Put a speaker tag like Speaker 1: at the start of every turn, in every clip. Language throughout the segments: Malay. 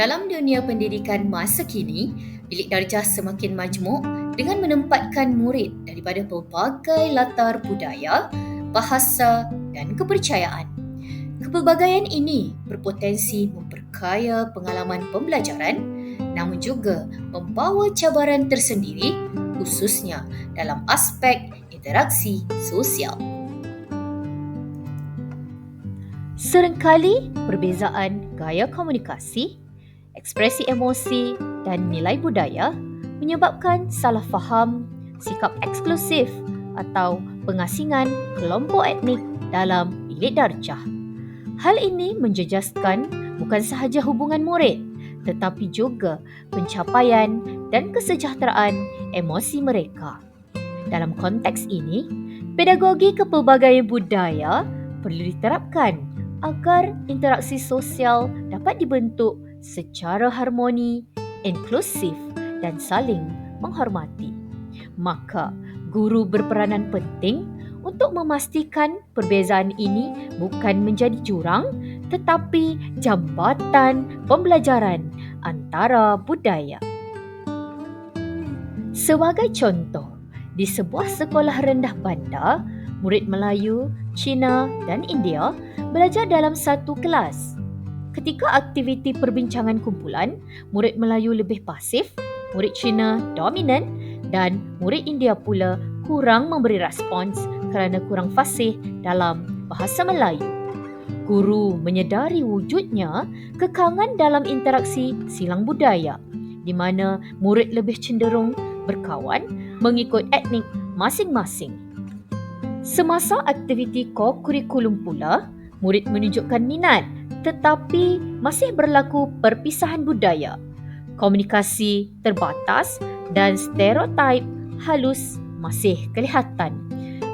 Speaker 1: Dalam dunia pendidikan masa kini, bilik darjah semakin majmuk dengan menempatkan murid daripada pelbagai latar budaya, bahasa dan kepercayaan. Kepelbagaian ini berpotensi memperkaya pengalaman pembelajaran namun juga membawa cabaran tersendiri khususnya dalam aspek interaksi sosial. Seringkali perbezaan gaya komunikasi ekspresi emosi dan nilai budaya menyebabkan salah faham, sikap eksklusif atau pengasingan kelompok etnik dalam bilik darjah. Hal ini menjejaskan bukan sahaja hubungan murid tetapi juga pencapaian dan kesejahteraan emosi mereka. Dalam konteks ini, pedagogi kepelbagaian budaya perlu diterapkan agar interaksi sosial dapat dibentuk secara harmoni, inklusif dan saling menghormati. Maka, guru berperanan penting untuk memastikan perbezaan ini bukan menjadi jurang tetapi jambatan pembelajaran antara budaya. Sebagai contoh, di sebuah sekolah rendah bandar, murid Melayu, Cina dan India belajar dalam satu kelas Ketika aktiviti perbincangan kumpulan, murid Melayu lebih pasif, murid Cina dominan dan murid India pula kurang memberi respons kerana kurang fasih dalam bahasa Melayu. Guru menyedari wujudnya kekangan dalam interaksi silang budaya di mana murid lebih cenderung berkawan mengikut etnik masing-masing. Semasa aktiviti ko-kurikulum pula, murid menunjukkan minat tetapi masih berlaku perpisahan budaya. Komunikasi terbatas dan stereotip halus masih kelihatan.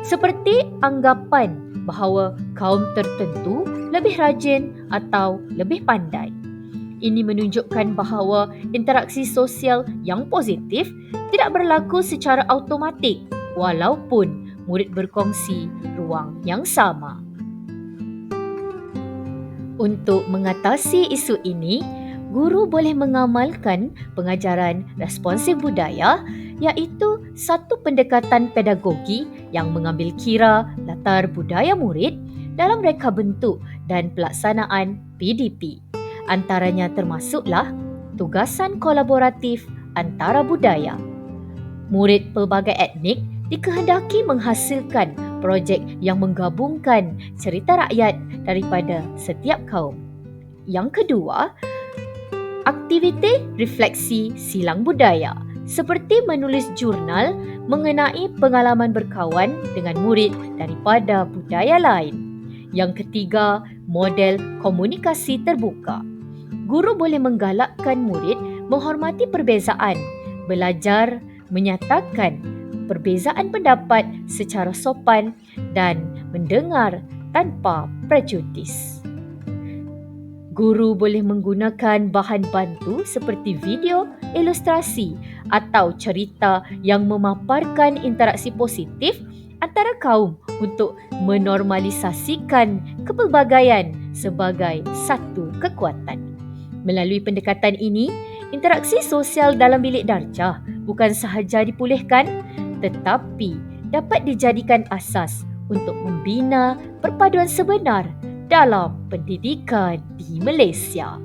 Speaker 1: Seperti anggapan bahawa kaum tertentu lebih rajin atau lebih pandai. Ini menunjukkan bahawa interaksi sosial yang positif tidak berlaku secara automatik walaupun murid berkongsi ruang yang sama. Untuk mengatasi isu ini, guru boleh mengamalkan pengajaran responsif budaya iaitu satu pendekatan pedagogi yang mengambil kira latar budaya murid dalam reka bentuk dan pelaksanaan PDP. Antaranya termasuklah tugasan kolaboratif antara budaya. Murid pelbagai etnik dikehendaki menghasilkan projek yang menggabungkan cerita rakyat daripada setiap kaum. Yang kedua, aktiviti refleksi silang budaya seperti menulis jurnal mengenai pengalaman berkawan dengan murid daripada budaya lain. Yang ketiga, model komunikasi terbuka. Guru boleh menggalakkan murid menghormati perbezaan, belajar menyatakan perbezaan pendapat secara sopan dan mendengar tanpa prejudis. Guru boleh menggunakan bahan bantu seperti video, ilustrasi atau cerita yang memaparkan interaksi positif antara kaum untuk menormalisasikan kepelbagaian sebagai satu kekuatan. Melalui pendekatan ini, interaksi sosial dalam bilik darjah bukan sahaja dipulihkan tetapi dapat dijadikan asas untuk membina perpaduan sebenar dalam pendidikan di Malaysia.